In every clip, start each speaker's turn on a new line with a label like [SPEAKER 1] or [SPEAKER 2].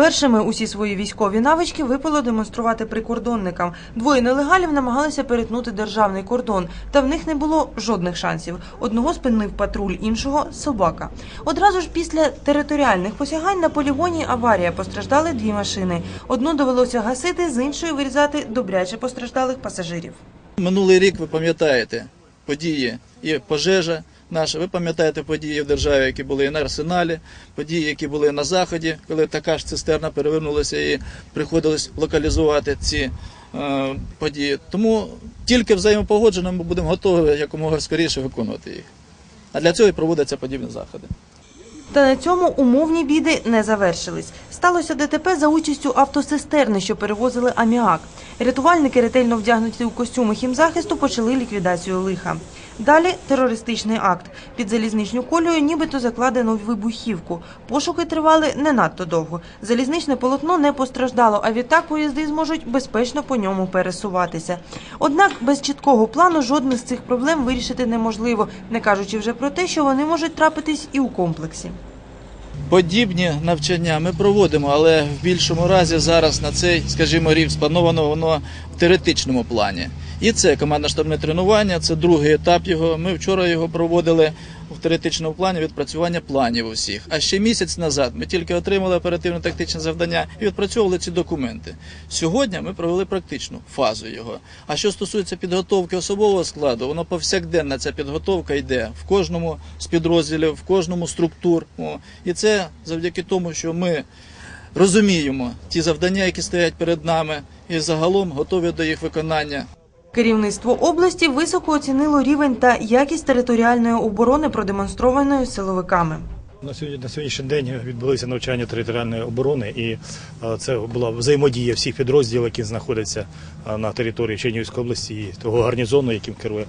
[SPEAKER 1] Першими усі свої військові навички випало демонструвати прикордонникам. Двоє нелегалів намагалися перетнути державний кордон, та в них не було жодних шансів. Одного спинив патруль, іншого собака. Одразу ж після територіальних посягань на полігоні аварія постраждали дві машини. Одну довелося гасити, з іншої вирізати добряче постраждалих пасажирів.
[SPEAKER 2] Минулий рік ви пам'ятаєте події і пожежа наша. Ви пам'ятаєте події в державі, які були і на арсеналі, події, які були на заході, коли така ж цистерна перевернулася і приходилось локалізувати ці е, події. Тому тільки взаємопогоджено ми будемо готові якомога скоріше виконувати їх. А для цього і проводяться подібні заходи.
[SPEAKER 1] Та на цьому умовні біди не завершились. Сталося ДТП за участю автосистерни, що перевозили аміак. Рятувальники, ретельно вдягнуті у костюми хімзахисту, почали ліквідацію лиха. Далі терористичний акт. Під залізничну колію нібито закладено вибухівку. Пошуки тривали не надто довго. Залізничне полотно не постраждало, а відтак поїзди зможуть безпечно по ньому пересуватися. Однак без чіткого плану жодних з цих проблем вирішити неможливо, не кажучи вже про те, що вони можуть трапитись і у комплексі.
[SPEAKER 2] Подібні навчання ми проводимо, але в більшому разі зараз на цей, скажімо, рів сплановано воно в теоретичному плані. І це командно-штабне тренування, це другий етап його. Ми вчора його проводили теоретичному плані відпрацювання планів усіх. А ще місяць назад ми тільки отримали оперативно-тактичне завдання і відпрацьовували ці документи. Сьогодні ми провели практичну фазу його. А що стосується підготовки особового складу, воно повсякденна ця підготовка йде в кожному з підрозділів, в кожному структур. І це завдяки тому, що ми розуміємо ті завдання, які стоять перед нами, і загалом готові до їх виконання.
[SPEAKER 1] Керівництво області високо оцінило рівень та якість територіальної оборони, продемонстрованої силовиками.
[SPEAKER 3] На сьогодні на сьогоднішній день відбулися навчання територіальної оборони, і е, це була взаємодія всіх підрозділів, які знаходяться е, на території Чернігівської області і того гарнізону, яким керує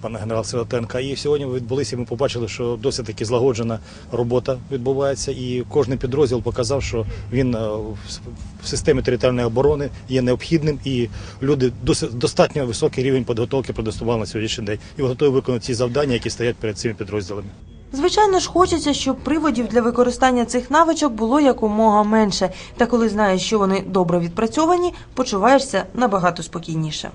[SPEAKER 3] пан генерал Силатенка. І сьогодні відбулися. Ми побачили, що досить таки злагоджена робота відбувається, і кожен підрозділ показав, що він е, в- системі територіальної оборони є необхідним, і люди досить достатньо високий рівень підготовки продемонстрували на сьогоднішній день і готові виконати ті завдання, які стоять перед цими підрозділами.
[SPEAKER 1] Звичайно ж, хочеться, щоб приводів для використання цих навичок було якомога менше. Та коли знаєш, що вони добре відпрацьовані, почуваєшся набагато спокійніше.